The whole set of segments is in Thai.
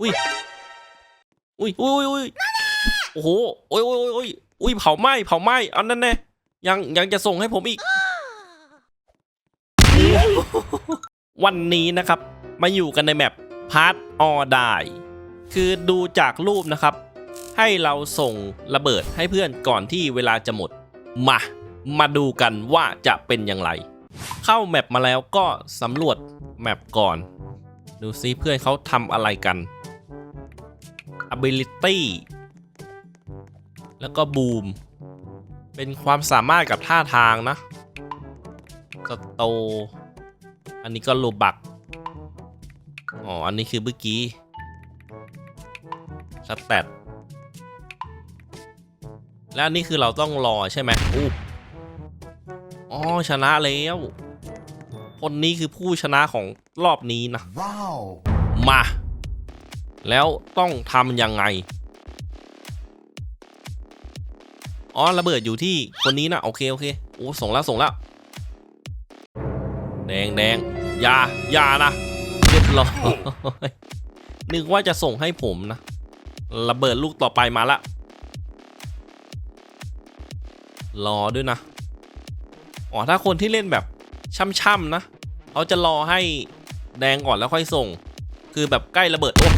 อุ้ยอุ้ยอุ้ยอุ้ยโอ้โหโอ้ยโอ้ยโอ้ยโอ้ยอุ้ยเผาไหม้เผาไหม้อันนั้นแน่ยังยังจะส่งให้ผมอีก วันนี้นะครับ มาอยู่กันในแมปพาร์ทออดายคือดูจากรูปนะครับ ให้เราส่งระเบิดให้เพื่อนก่อนที่เวลาจะหมด มา มาดูกันว่าจะเป็นอย่างไร เข้าแมปมาแล้วก็สำรวจแมปก่อน ดูซิเพื่อนเขาทำอะไรกัน ability แล้วก็บูม เป็นความสามารถกับท่าทางนะสโต อันนี้ก็โลบัก อ๋อ อันนี้คือเมื่อกี้สแตทและอันนี้คือเราต้องรอใช่ไหมอู้อ๋อ ชนะแล้ว คนนี้คือผู้ชนะของรอบนี้นะ Wow. มา แล้วต้องทำยังไง อ๋อระเบิดอยู่ที่คนนี้นะโอเคโอเคโอ้ส่งแล้วส่งแล้วแดงแดงยายานะเรียบร้อยนึกว่าจะส่งให้ผมนะ ระเบิดลูกต่อไปมาละ รอด้วยนะ อ๋อถ้าคนที่เล่นแบบช่ำๆนะเขาจะรอให้แดงก่อนแล้วค่อยส่ง คือแบบใกล้ระเบิดโอ้โ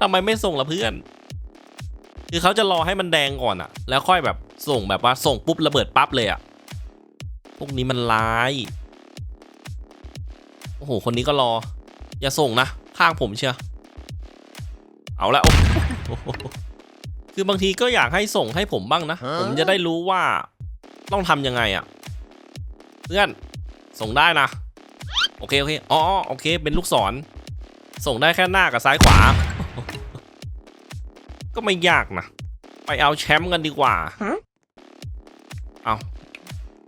ทำไมไม่ส่งละเพื่อน คือเขาจะรอให้มันแดงก่อนอะแล้วค่อยแบบส่งแบบว่าส่งปุ๊บระเบิดปั๊บเลยอะพวกนี้มันร้าย โอ้โห คนนี้ก็รอ อย่าส่งนะ ข้างผมเชียวเอาละโอ้โหคือบางทีก็อยากให้ส่งให้ผมบ้างนะฮะผมจะได้รู้ว่าต้องทำยังไงอะเพื่อน ส่งได้นะ โอเค โอเค อ๋อ โอเค เป็นลูกศร ส่งได้แค่หน้ากับซ้ายขวา ก็ไม่ยากนะ ไปเอาแชมป์กันดีกว่า เอา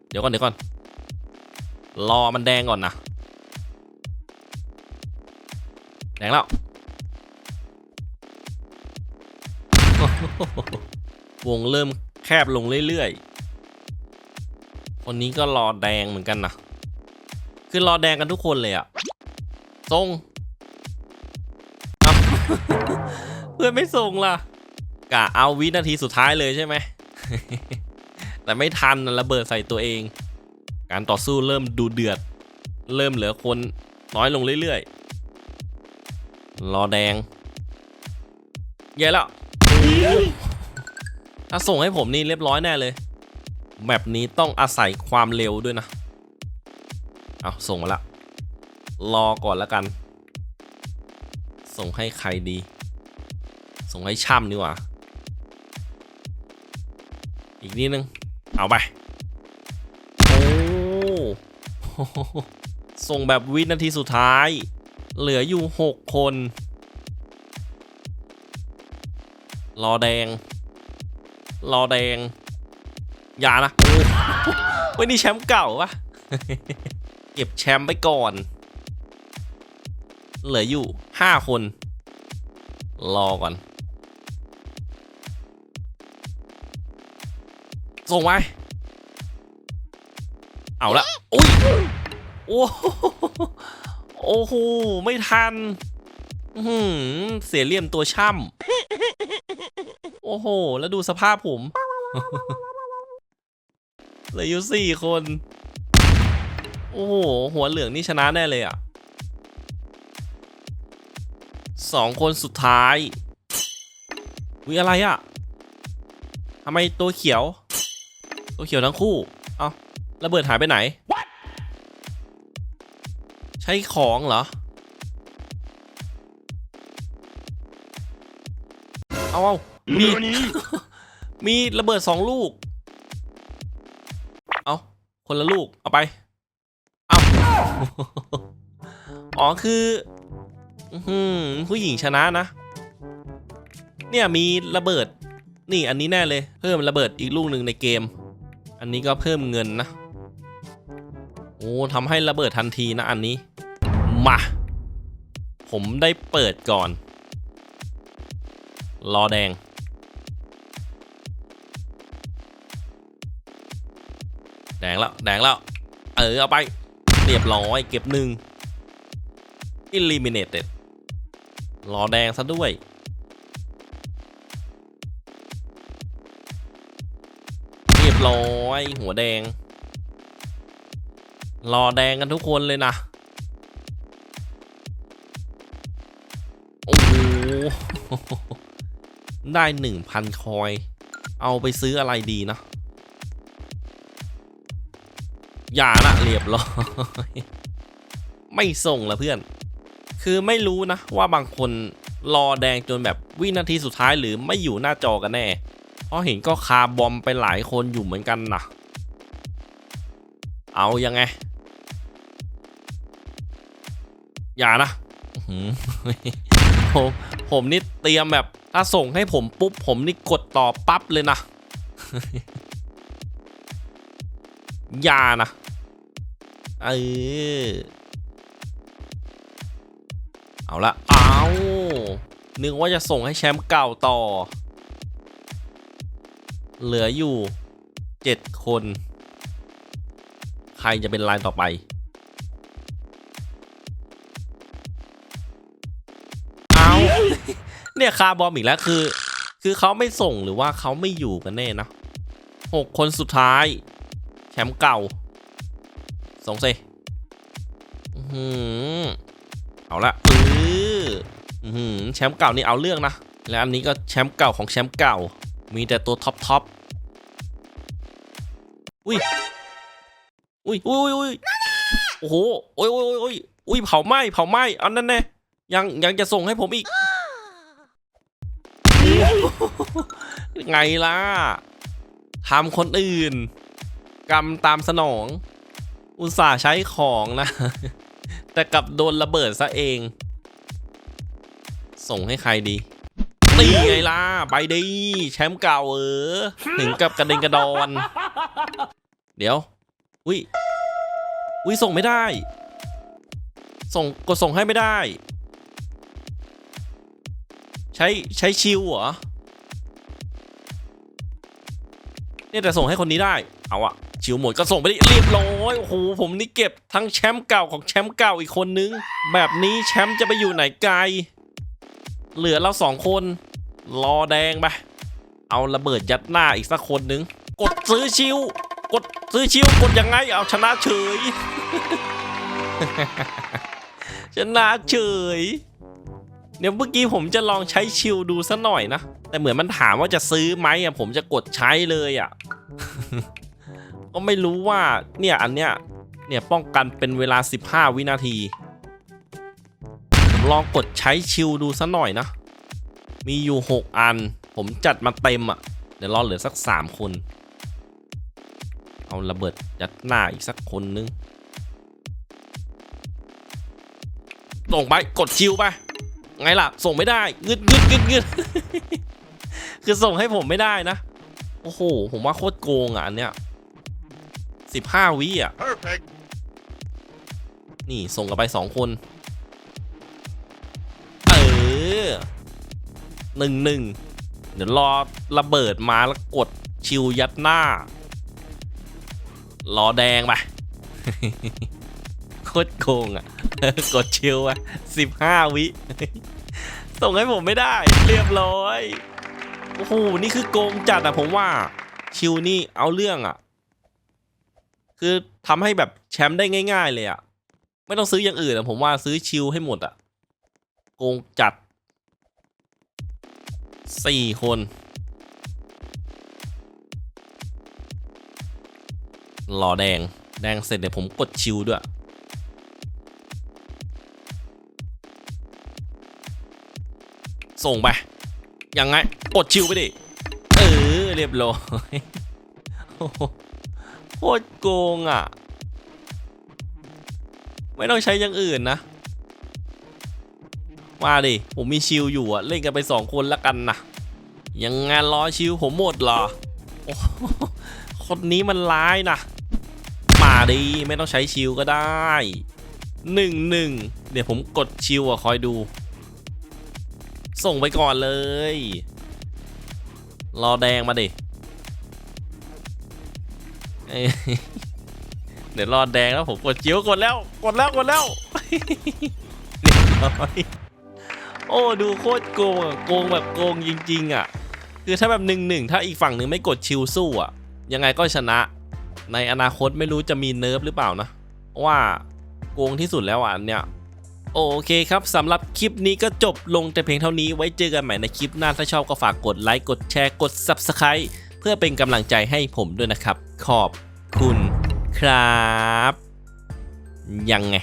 เดี๋ยวก่อนเดี๋ยวก่อน รอมันแดงก่อนนะ แดงแล้ว วงเริ่มแคบลงเรื่อยๆ คนนี้ก็รอแดงเหมือนกันนะ คือรอแดงกันทุกคนเลยอะส่ง เพื่อนไม่ส่งล่ะกะเอาวินาทีสุดท้ายเลยใช่ไหม แต่ไม่ทันระเบิดใส่ตัวเอง การต่อสู้เริ่มดูเดือด เริ่มเหลือคนน้อยลงเรื่อยๆ รอแดงเย้แล้วถ้าส่งให้ผมนี่เรียบร้อยแน่เลย แมปนี้ต้องอาศัยความเร็วด้วยนะ เอาส่งมาละ รอก่อนแล้วกัน ส่งให้ใครดี ส่งให้ช่ำดีกว่า อีกนิดนึง เอาไป โอ้ส่งแบบวินาทีสุดท้าย เหลืออยู่หกคน รอแดง รอแดง อย่านะโอ้เว้ยนี่แชมป์เก่าวะเก็บแชมป์ไปก่อน เหลืออยู่ ห้าคน รอก่อน ส่งไปเอาละอุ้ยโอ้โหโอ้โห ไม่ทันหือเสียเลี่ยมตัวช่ำ โอ้โห แล้วดูสภาพผมเหลืออยู่สี่คน โอ้โห หัวเหลืองนี่ชนะแน่เลยอะ สองคนสุดท้ายวิอะไรอะทำไมตัวเขียว ตัวเขียวทั้งคู่ เอาระเบิดหายไปไหน ใช้ของเหรอ เอาเอามีมีระเบิดสองลูก เอาคนละลูก เอาไป เอาอ๋อคือ อื้อหือผู้หญิงชนะนะ เนี่ยมีระเบิด นี่อันนี้แน่เลย เพิ่มระเบิดอีกลูกหนึ่งในเกม อันนี้ก็เพิ่มเงินนะ โอ้ทำให้ระเบิดทันทีนะอันนี้ มา ผมได้เปิดก่อน รอแดงแดงแล้วแดงแล้ว เออ เอาไป เรียบร้อยเก็บหนึ่ง eliminated รอแดงซะด้วยเรียบร้อยหัวแดง รอแดงกันทุกคนเลยนะโอ้โหได้หนึ่งพันคอย เอาไปซื้ออะไรดีนะอย่านะเรียบร้อย ไม่ส่งละเพื่อน คือไม่รู้นะว่าบางคนรอแดงจนแบบวินาทีสุดท้ายหรือไม่อยู่หน้าจอกันแน่เพราะเห็นก็คาบอมไปหลายคนอยู่เหมือนกันนะเอายังไง อย่านะผมผมนี่เตรียมแบบถ้าส่งให้ผมปุ๊บ ผมนี่กดต่อปั๊บเลยนะ อย่านะ เออ เอาละเอานึกว่าจะส่งให้แชมป์เก่าต่อ เหลืออยู่เจ็ดคน ใครจะเป็นลายต่อไป เอาเนี่ยคาบอมอีกแล้วคือ คือเขาไม่ส่งหรือว่าเขาไม่อยู่กันแน่นะหกคนสุดท้าย แชมป์เก่าส่งสิเอาละ แชมป์เก่านี่เอาเรื่องนะ และอันนี้ก็แชมป์เก่าของแชมป์เก่า มีแต่ตัวท็อปท็อปอุ้ย อุ้ยอุ้ยอุ้ยโอ้โหโอ้ยโอ้ยโอ้ยโอ้ยอุ้ยเผาไหม้เผาไหม้อันนั้นแน่ยังยังจะส่งให้ผมอีก ไงล่ะทำคนอื่น กรรมตามสนอง อุตส่าห์ใช้ของนะ แต่กลับโดนระเบิดซะเอง ส่งให้ใครดีตีไงล่ะ ไปดีแชมป์เก่าเออถึงกับกระเด็นกระดอน เดี๋ยว อุ้ย อุ้ยส่งไม่ได้ ส่งกดส่งให้ไม่ได้ ใช้ใช้ชิวเหรอ เนี่ยแต่ส่งให้คนนี้ได้ เอาอะชิวหมดก็ส่งไปดิเรียบร้อยโอ้โหผมนี่เก็บทั้งแชมป์เก่าของแชมป์เก่าอีกคนนึง แบบนี้แชมป์จะไปอยู่ไหนไกล เหลือเราสองคน รอแดงไปเอาระเบิดยัดหน้าอีกสักคนนึง กดซื้อชิว กดซื้อชิวกดยังไงเอาชนะเฉย ชนะเฉย เดี๋ยวเมื่อกี้ผมจะลองใช้ชิลดูสัหน่อยนะ แต่เหมือนมันถามว่าจะซื้อไหมอะผมจะกดใช้เลยอะ ก็ไม่รู้ว่าเนี่ยอันเนี้ยเนี่ยป้องกันเป็นเวลา 15 วินาที ลองกดใช้ชิลดูสัหน่อยนะ มีอยู่ 6 อัน ผมจัดมาเต็มอะ เดี๋ยวรอเหลือสัก 3 คน เอาระเบิดยัดหน้าอีกสักคนนึงส่งไปกดชิลไป ไงล่ะ ส่งไม่ได้งึดงึดงึดงึดคือส่งให้ผมไม่ได้นะ โอ้โห ผมว่าโคตรโกงอะอันเนี้ยสิบห้าวิอะ Perfect. นี่ส่งกันไปสองคน หนึ่งหนึ่งเดี๋ยวรอระเบิดมาแล้วกดชิวยัดหน้า รอแดงไปโคตรโกงอะ กดชิวอะสิบห้าวิ ส่งให้ผมไม่ได้ เรียบร้อย โอ้โห นี่คือโกงจัดอะผมว่า ชิวนี่เอาเรื่องอะ คือทำให้แบบแชมป์ได้ง่าย ๆ เลยอะ ไม่ต้องซื้ออย่างอื่นอะผมว่าซื้อชิลให้หมดอะ โกงจัด สี่คนรอแดง แดงเสร็จเดี๋ยวผมกดชิลด้วย ส่งไป ยังไง กดชิลไปดิ เออ เรียบร้อยโอ้โหโคตรโกงอะ ไม่ต้องใช้อย่างอื่นนะ มาดิ ผมมีชิลอยู่อะเล่นกันไปสองคนละกันนะยังงานรอชิลผมหมดเหรอโอ้คนนี้มันร้ายนะมาดิไม่ต้องใช้ชิลก็ได้หนึ่งหนึ่งเดี๋ยวผมกดชิลอะคอยดู ส่งไปก่อนเลย รอแดงมาดิเดี๋ยวรอแดงแล้วผมกดจิ้วกดแล้วกดแล้วกดแล้วเรียบร้อย โอ้ดูโคตรโกงอะโกงแบบโกงจริง ๆ อะ คือถ้าแบบหนึ่งหนึ่งถ้าอีกฝั่งหนึ่งไม่กดชิลสู้อะ ยังไงก็ชนะ ในอนาคตไม่รู้จะมีเนิร์ฟหรือเปล่านะ ว่าโกงที่สุดแล้วอะอันเนี่ยโอเคครับสำหรับคลิปนี้ก็จบลงแต่เพียงเท่านี้ไว้เจอกันใหม่ในคลิปหน้าถ้าชอบก็ฝากกดไลค์กดแชร์กด Subscribe เพื่อเป็นกำลังใจให้ผมด้วยนะครับ ขอบคุณครับ ยังไง